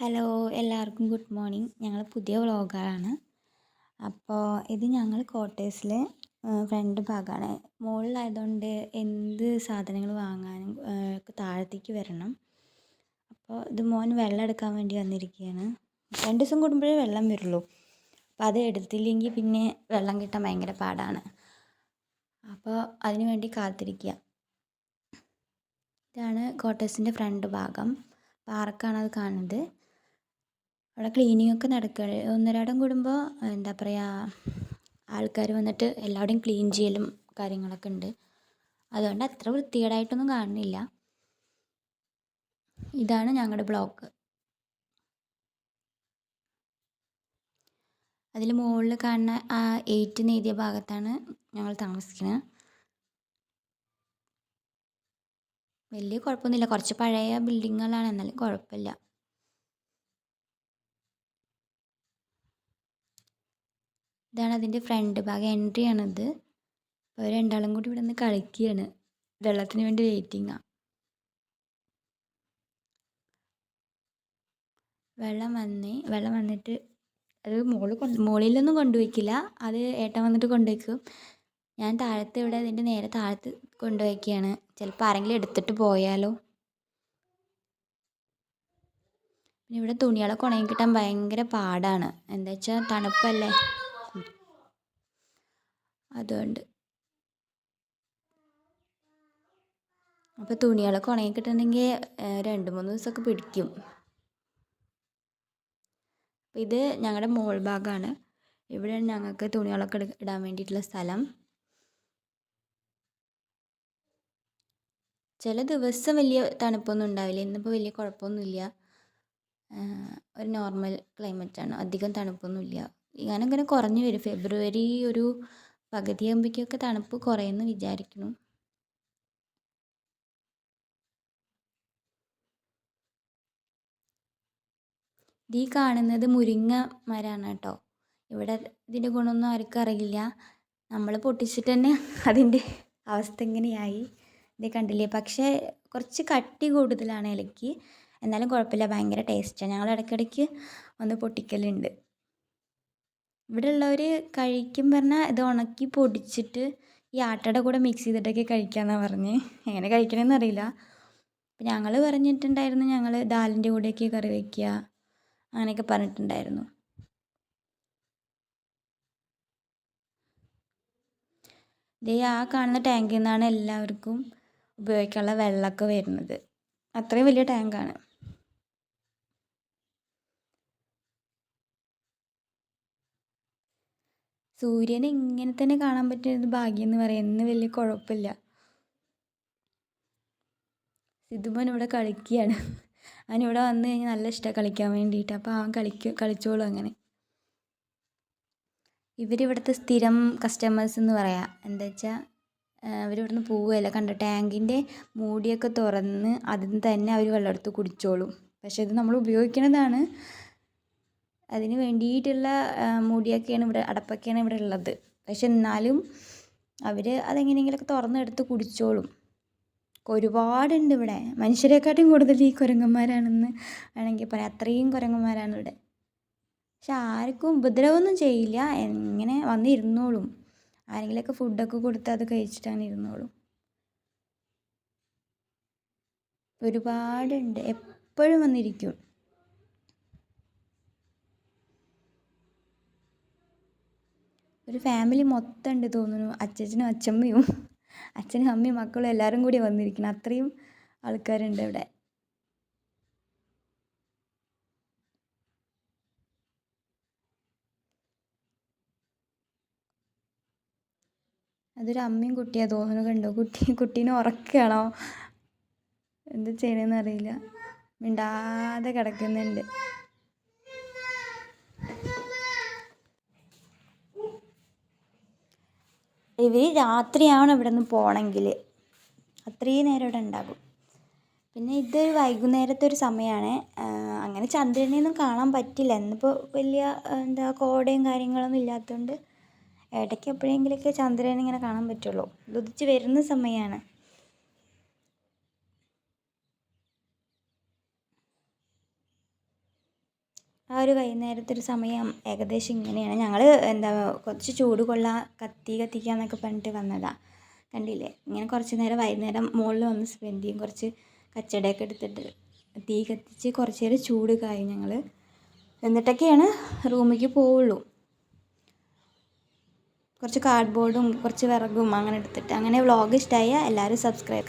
Hello എല്ലാവർക്കും good morning. ഞങ്ങൾ പുതിയ വ്ളോഗാണ് അപ്പോൾ ഇത് ഞങ്ങൾ ക്വാർട്ടേഴ്സിലെ ഫ്രണ്ട് ഭാഗമാണ് മുകളിലായതുകൊണ്ട് എന്ത് സാധനങ്ങൾ വാങ്ങാനും താഴത്തേക്ക് വരണം. അപ്പോൾ ഇത് മോൻ വെള്ളം എടുക്കാൻ വേണ്ടി വന്നിരിക്കുകയാണ് രണ്ട് ദിവസം കൂടുമ്പോഴേ വെള്ളം വരുള്ളൂ. അപ്പോൾ അത് എടുത്തില്ലെങ്കിൽ പിന്നെ വെള്ളം കിട്ടാൻ ഭയങ്കര പാടാണ്. അപ്പോൾ അതിന് വേണ്ടി കാത്തിരിക്കുക ഇതാണ് ക്വാർട്ടേഴ്സിന്റെ ഫ്രണ്ട് ഭാഗം. പാർക്കാണ് അത് കാണുന്നത്. അവിടെ ക്ലീനിങ് ഒക്കെ നടക്കുകയാണ് ഒന്നരാടം കൂടുമ്പോൾ എന്താ പറയുക ആൾക്കാർ വന്നിട്ട് എല്ലാവിടെയും ക്ലീൻ ചെയ്യലും കാര്യങ്ങളൊക്കെ ഉണ്ട്. അതുകൊണ്ട് അത്ര വൃത്തികേടായിട്ടൊന്നും കാണുന്നില്ല. ഇതാണ് ഞങ്ങളുടെ ബ്ലോക്ക് അതിൽ മുകളിൽ കാണുന്ന ആ എയ്റ്റ് നേതിയ ഭാഗത്താണ് ഞങ്ങൾ താമസിക്കുന്നത് വലിയ കുഴപ്പമൊന്നുമില്ല. കുറച്ച് പഴയ ബിൽഡിങ്ങുകളാണ് എന്നാലും കുഴപ്പമില്ല. ഇതാണ് അതിന്റെ ഫ്രണ്ട് ഭാഗം എൻട്രി ആണിത്. അപ്പോൾ അവർ രണ്ടാളും കൂടി ഇവിടെ നിന്ന് കളിക്കുകയാണ്. വെള്ളത്തിന് വേണ്ടി വെയിറ്റിങ്ങാണ് വെള്ളം വന്നേ. വെള്ളം വന്നിട്ട് അത് മുകളിൽ കൊണ്ട് മുകളിലൊന്നും കൊണ്ടുവയ്ക്കില്ല അത് ഏട്ടൻ വന്നിട്ട് കൊണ്ടുവയ്ക്കും ഞാൻ താഴത്ത് ഇവിടെ അതിന്റെ നേരെ താഴത്ത് കൊണ്ടുവയ്ക്കുകയാണ് ചിലപ്പോൾ ആരെങ്കിലും എടുത്തിട്ട് പോയാലോ. ഇവിടെ തുണികളൊക്കെ ഉണങ്ങി കിട്ടാൻ ഭയങ്കര പാടാണ്. എന്താ വെച്ചാൽ തണുപ്പല്ലേ? അതുകൊണ്ട് അപ്പോൾ തുണികളൊക്കെ ഉണങ്ങി കിട്ടണമെങ്കിൽ രണ്ട് മൂന്ന് ദിവസമൊക്കെ പിടിക്കും. ഇത് ഞങ്ങളുടെ മോൾ ഭാഗമാണ്. ഇവിടെയാണ് ഞങ്ങൾക്ക് തുണികളൊക്കെ ഇടാൻ വേണ്ടിയിട്ടുള്ള സ്ഥലം. ചില ദിവസം വലിയ തണുപ്പൊന്നും ഉണ്ടാവില്ല. ഇന്നിപ്പോൾ വലിയ കുഴപ്പമൊന്നുമില്ല. ഒരു നോർമൽ ക്ലൈമറ്റാണ്. അധികം തണുപ്പൊന്നുമില്ല. ഇങ്ങനെ കുറഞ്ഞു വരും. ഫെബ്രുവരി ഒരു പകുതിയാകുമ്പോഴേക്കൊക്കെ തണുപ്പ് കുറയുമെന്ന് വിചാരിക്കുന്നു. ഈ കാണുന്നത് മുരിങ്ങ മരമാണ് കേട്ടോ. ഇവിടെ ഇതിന്റെ ഗുണമൊന്നും ആർക്കും അറിയില്ല. നമ്മൾ പൊട്ടിച്ചിട്ട് തന്നെ അതിന്റെ അവസ്ഥ ഇങ്ങനെയായി. ഇത് കണ്ടില്ലേ? പക്ഷേ കുറച്ച് കട്ടി കൂടുതലാണ് ഇലയ്ക്ക്. എന്നാലും കുഴപ്പമില്ല. ഭയങ്കര ടേസ്റ്റാണ് ഞങ്ങൾ ഇടയ്ക്കിടയ്ക്ക് ഒന്ന് പൊട്ടിക്കലുണ്ട്. ഇവിടെ ഉള്ളവർ കഴിക്കും പറഞ്ഞാൽ ഇത് ഉണക്കി പൊടിച്ചിട്ട് ഈ ആട്ടയുടെ കൂടെ മിക്സ് ചെയ്തിട്ടൊക്കെ കഴിക്കാമെന്നാണ് പറഞ്ഞത് എങ്ങനെ കഴിക്കണമെന്ന് അറിയില്ല. അപ്പം ഞങ്ങൾ പറഞ്ഞിട്ടുണ്ടായിരുന്നു ഞങ്ങൾ ദാലിന്റെ കൂടെയൊക്കെ കറി വയ്ക്കുക അങ്ങനെയൊക്കെ പറഞ്ഞിട്ടുണ്ടായിരുന്നു. ഇതേ ആ കാണുന്ന ടാങ്കിൽ നിന്നാണ് എല്ലാവർക്കും ഉപയോഗിക്കാനുള്ള വെള്ളമൊക്കെ വരുന്നത്. അത്രയും വലിയ ടാങ്കാണ്. സൂര്യനെ ഇങ്ങനെ തന്നെ കാണാൻ പറ്റുന്നത് ഭാഗ്യം എന്ന് പറയാം ഇന്ന് വലിയ കുഴപ്പമില്ല. സിദ്ധുമോൻ ഇവിടെ കളിക്കുകയാണ്. അവൻ ഇവിടെ വന്നു കഴിഞ്ഞാൽ നല്ല ഇഷ്ടമാണ് കളിക്കാൻ വേണ്ടിയിട്ട്. അപ്പോൾ അവൻ കളിക്കും കളിച്ചോളും അങ്ങനെ. ഇവരിവിടുത്തെ സ്ഥിരം കസ്റ്റമേഴ്സ് എന്ന് പറയാം. എന്താ വെച്ചാൽ അവരിവിടുന്ന് പോവുകയല്ല. കണ്ടോ ടാങ്കിന്റെ മൂടിയൊക്കെ തുറന്ന് അതിൽ തന്നെ അവർ വെള്ളം എടുത്ത് കുടിച്ചോളും. പക്ഷേ ഇത് നമ്മൾ ഉപയോഗിക്കുന്നതാണ് അതിന് വേണ്ടിയിട്ടുള്ള മൂടിയൊക്കെയാണ് ഇവിടെ അടപ്പൊക്കെയാണ് ഇവിടെ ഉള്ളത്. പക്ഷെ എന്നാലും അവർ അതെങ്ങനെയെങ്കിലുമൊക്കെ തുറന്നെടുത്ത് കുടിച്ചോളും. ഒരുപാടുണ്ട് ഇവിടെ. മനുഷ്യരെക്കാട്ടും കൂടുതൽ ഈ കുരങ്ങന്മാരാണെന്ന് വേണമെങ്കിൽ പറയാം. അത്രയും കുരങ്ങന്മാരാണ് ഇവിടെ. പക്ഷെ ആർക്കും ഉപദ്രവമൊന്നും ചെയ്യില്ല. എങ്ങനെ വന്നിരുന്നോളും. ആരെങ്കിലുമൊക്കെ ഫുഡൊക്കെ കൊടുത്ത് അത് കഴിച്ചിട്ടാണ് ഇരുന്നോളും. ഒരുപാടുണ്ട്. എപ്പോഴും വന്നിരിക്കും. ഒരു ഫാമിലി മൊത്തം ഉണ്ട് തോന്നുന്നു. അച്ഛനും അച്ഛമ്മയും അച്ഛനും അമ്മയും മക്കളും എല്ലാവരും കൂടി വന്നിരിക്കണം അത്രയും ആൾക്കാരുണ്ട് ഇവിടെ. അതൊരു അമ്മയും കുട്ടിയാ തോന്നുന്നു കണ്ടോ? കുട്ടി കുട്ടീനെ ഉറക്കുകയാണോ? എന്താ ചെയ്യണമെന്ന് അറിയില്ല. മിണ്ടാതെ കിടക്കുന്നുണ്ട്. ഇവർ രാത്രിയാണ് ഇവിടെ നിന്ന് പോകണമെങ്കിൽ അത്രയും നേരം ഇവിടെ ഉണ്ടാകും. പിന്നെ ഇതൊരു വൈകുന്നേരത്തെ ഒരു സമയമാണ് അങ്ങനെ ചന്ദ്രനെയൊന്നും കാണാൻ പറ്റില്ല. ഇന്നിപ്പോൾ വലിയ എന്താ കോടയും കാര്യങ്ങളൊന്നും ഇല്ലാത്തതുകൊണ്ട് ഇടയ്ക്ക് എപ്പോഴെങ്കിലുമൊക്കെ ചന്ദ്രനെ ഇങ്ങനെ കാണാൻ പറ്റുള്ളൂ. ഉദിച്ച് വരുന്ന സമയമാണ് ആ ഒരു വൈകുന്നേരത്തെ ഒരു സമയം ഏകദേശം ഇങ്ങനെയാണ്. ഞങ്ങൾ എന്താ കുറച്ച് ചൂട് കൊള്ളാൻ കത്തി കത്തിക്കുക എന്നൊക്കെ പറഞ്ഞിട്ട് വന്നതാണ് കണ്ടില്ലേ? ഇങ്ങനെ കുറച്ച് നേരം വൈകുന്നേരം മുകളിൽ വന്ന് സ്പെൻഡ് ചെയ്യും. കുറച്ച് കച്ചടയൊക്കെ എടുത്തിട്ട് തീ കത്തിച്ച് കുറച്ച് നേരം ചൂട് കായും ഞങ്ങൾ എന്നിട്ടൊക്കെയാണ് റൂമിലേക്ക് പോവുള്ളൂ. കുറച്ച് കാർഡ്ബോർഡും കുറച്ച് വിറകും അങ്ങനെ എടുത്തിട്ട്. അങ്ങനെ വ്ളോഗ് ഇഷ്ടമായ എല്ലാവരും സബ്സ്ക്രൈബ്